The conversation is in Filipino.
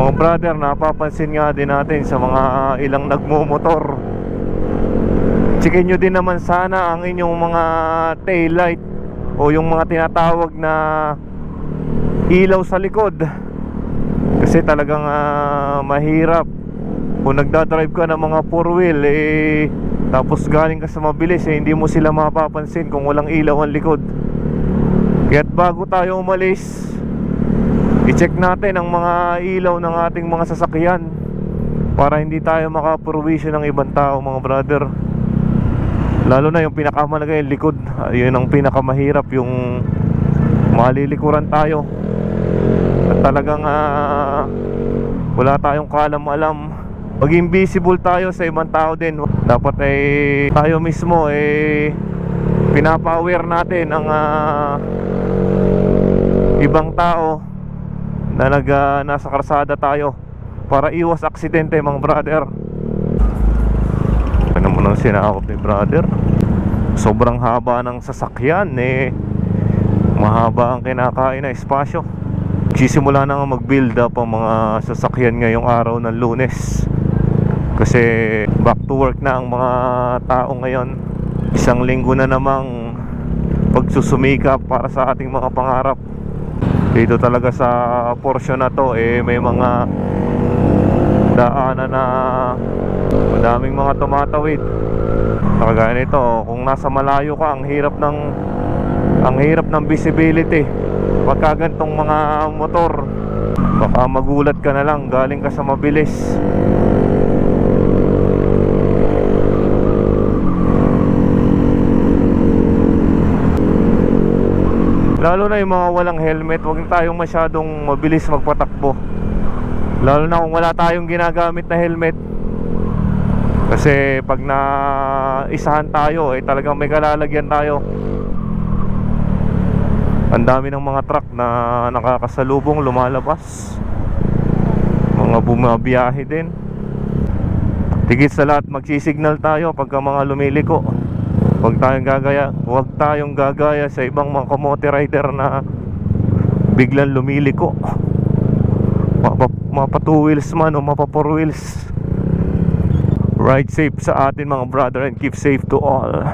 Mga brother, napapansin nga din natin sa mga ilang nagmumotor. Checkin nyo din naman sana ang inyong mga taillight o yung mga tinatawag na ilaw sa likod. Kasi talagang ah, mahirap kung nagdadrive ka ng mga four wheel eh tapos galing ka sa mabilis eh hindi mo sila mapapansin kung walang ilaw ang likod. Kaya't bago tayo umalis, i-check natin ang mga ilaw ng ating mga sasakyan para hindi tayo makapurwisyo ng ibang tao mga brother. Lalo na yung pinakamalaga yung likod. Yun ang pinakamahirap yung malilikuran tayo. At talagang ah, wala tayong kalam-alam maging visible tayo sa ibang tao din. Dapat eh tayo mismo eh pinapa-aware natin ang ah, ibang tao na nag ah, nasa karsada tayo para iwas aksidente mga brother. Ano mo nang sinakop ni brother? Sobrang haba ng sasakyan eh. Mahaba ang kinakain na espasyo. Sisimula na nga mag-build up ang mga sasakyan ngayong araw ng lunes. Kasi back to work na ang mga tao ngayon. Isang linggo na namang pagsusumikap para sa ating mga pangarap dito talaga sa portion na to eh may mga daanan na madaming mga tumatawid. Kagaya nito kung nasa malayo ka ang hirap ng ang hirap ng visibility. Pagka gantong mga motor baka magulat ka na lang galing ka sa mabilis Lalo na yung mga walang helmet, huwag tayong masyadong mabilis magpatakbo. Lalo na kung wala tayong ginagamit na helmet. Kasi pag na isahan tayo, eh talagang may kalalagyan tayo. Ang dami ng mga truck na nakakasalubong lumalabas. Mga bumabiyahe din. Tigit sa lahat magsisignal tayo pagka mga lumiliko. Huwag tayong gagaya, huwag tayong gagaya sa ibang mga kamote rider na biglang lumiliko. Mapa two wheels man o mapa four wheels. Ride safe sa atin mga brother and keep safe to all.